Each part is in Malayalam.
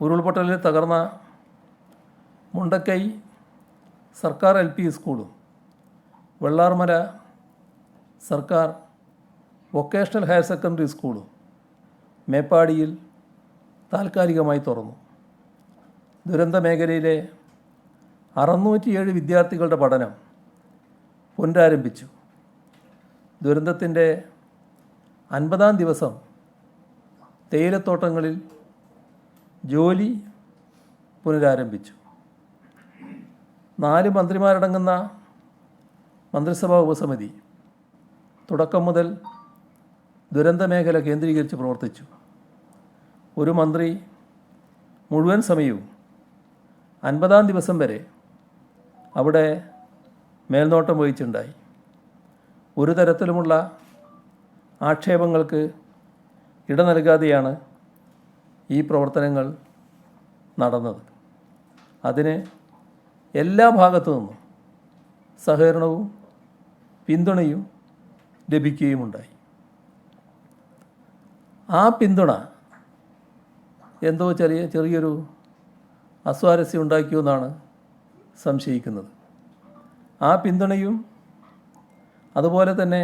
ഉരുൾപൊട്ടലിൽ തകർന്ന മുണ്ടക്കൈ സർക്കാർ എൽ പി സ്കൂളും വെള്ളാർമല സർക്കാർ വൊക്കേഷണൽ ഹയർ സെക്കൻഡറി സ്കൂളും മേപ്പാടിയിൽ താൽക്കാലികമായി തുറന്നു. ദുരന്ത മേഖലയിലെ അറുന്നൂറ്റിയേഴ് വിദ്യാർത്ഥികളുടെ പഠനം പുനരാരംഭിച്ചു. ദുരന്തത്തിന്റെ അൻപതാം ദിവസം തേയിലത്തോട്ടങ്ങളിൽ ജോലി പുനരാരംഭിച്ചു. നാല് മന്ത്രിമാരടങ്ങുന്ന മന്ത്രിസഭാ ഉപസമിതി തുടക്കം മുതൽ ദുരന്ത മേഖല കേന്ദ്രീകരിച്ച് പ്രവർത്തിച്ചു. ഒരു മന്ത്രി മുഴുവൻ സമയവും അൻപതാം ദിവസം വരെ അവിടെ മേൽനോട്ടം വഹിച്ചുണ്ടായി. ഒരു തരത്തിലുമുള്ള ആക്ഷേപങ്ങൾക്ക് ഇട നൽകാതെയാണ് ഈ പ്രവർത്തനങ്ങൾ നടന്നത്. അതിന് എല്ലാ ഭാഗത്തു നിന്നും സഹകരണവും പിന്തുണയും ലഭിക്കുകയുമുണ്ടായി. ആ പിന്തുണ എന്തോ ചെറിയ ചെറിയൊരു അസ്വാരസ്യം ഉണ്ടാക്കിയെന്നാണ് സംശയിക്കുന്നത്. ആ പിന്തുണയും അതുപോലെ തന്നെ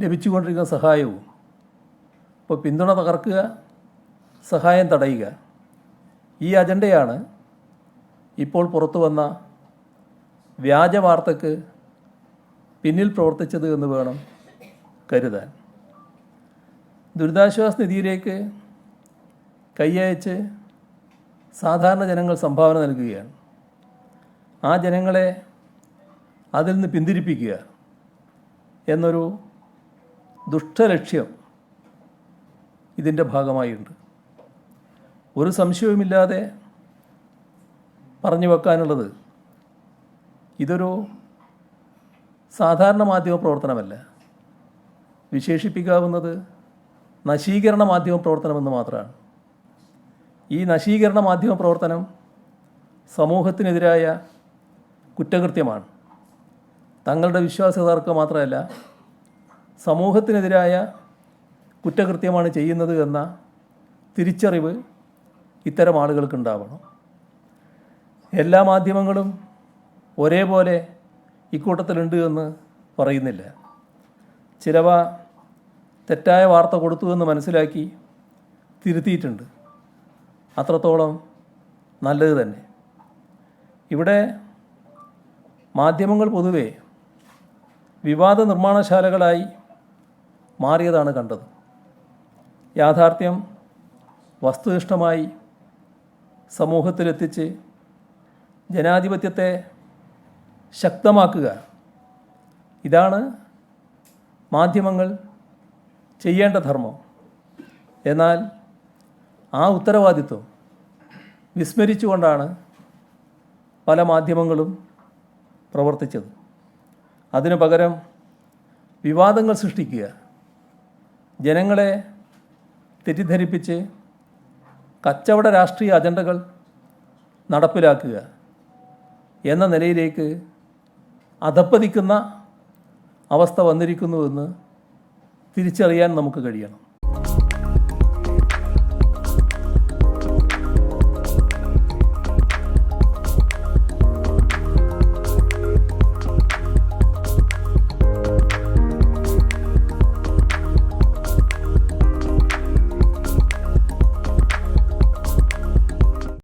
ലഭിച്ചുകൊണ്ടിരിക്കുന്ന സഹായവും ഇപ്പോൾ പിന്തുണ തകർക്കുക സഹായം തടയുക. ഈ അജണ്ടയാണ് ഇപ്പോൾ പുറത്തു വന്ന വ്യാജ വാർത്തക്ക് പിന്നിൽ പ്രവർത്തിച്ചത് എന്ന് വേണം കരുതാൻ. ദുരിതാശ്വാസ നിധിയിലേക്ക് കൈയയച്ച് സാധാരണ ജനങ്ങൾ സംഭാവന നൽകുകയാണ്. ആ ജനങ്ങളെ അതിൽ നിന്ന് പിന്തിരിപ്പിക്കുക എന്നൊരു ദുഷ്ടലക്ഷ്യം ഇതിന്റെ ഭാഗമായിട്ടുണ്ട്. ഒരു സംശയവുമില്ലാതെ പറഞ്ഞു വെക്കാനുള്ളത് ഇതൊരു സാധാരണ മാധ്യമ പ്രവർത്തനമല്ല. വിശേഷിപ്പിക്കാവുന്നത് നശീകരണ മാധ്യമ പ്രവർത്തനമെന്ന് മാത്രമാണ്. ഈ നശീകരണ മാധ്യമ പ്രവർത്തനം സമൂഹത്തിനെതിരായ കുറ്റകൃത്യമാണ്. തങ്ങളുടെ വിശ്വാസ്യതർക്ക് മാത്രമല്ല സമൂഹത്തിനെതിരായ കുറ്റകൃത്യമാണ് ചെയ്യുന്നത് എന്ന തിരിച്ചറിവ് ഇത്തരം ആളുകൾക്കുണ്ടാവണം എല്ലാ മാധ്യമങ്ങളും ഒരേപോലെ ഇക്കൂട്ടത്തിലുണ്ട് എന്ന് പറയുന്നില്ല. ചിലവ തെറ്റായ വാർത്ത കൊടുത്തു എന്ന് മനസ്സിലാക്കി തിരുത്തിയിട്ടുണ്ട്. അത്രത്തോളം നല്ലത് തന്നെ. ഇവിടെ മാധ്യമങ്ങൾ പൊതുവെ വിവാദ നിർമ്മാണശാലകളായി മാറിയതാണ് കണ്ടത്. യാഥാർത്ഥ്യം വസ്തുനിഷ്ഠമായി സമൂഹത്തിലെത്തിച്ച് ജനാധിപത്യത്തെ ശക്തമാക്കുക. ഇതാണ് മാധ്യമങ്ങൾ ചെയ്യേണ്ട ധർമ്മം. എന്നാൽ ആ ഉത്തരവാദിത്വം വിസ്മരിച്ചുകൊണ്ടാണ് പല മാധ്യമങ്ങളും പ്രവർത്തിച്ചത്. അതിനു പകരം വിവാദങ്ങൾ സൃഷ്ടിക്കുക ജനങ്ങളെ തെറ്റിദ്ധരിപ്പിച്ച് കച്ചവട രാഷ്ട്രീയ അജണ്ടകൾ നടപ്പിലാക്കുക എന്ന നിലയിലേക്ക് അധപ്പതിക്കുന്ന അവസ്ഥ വന്നിരിക്കുന്നുവെന്ന് തിരിച്ചറിയാൻ നമുക്ക് കഴിയണം.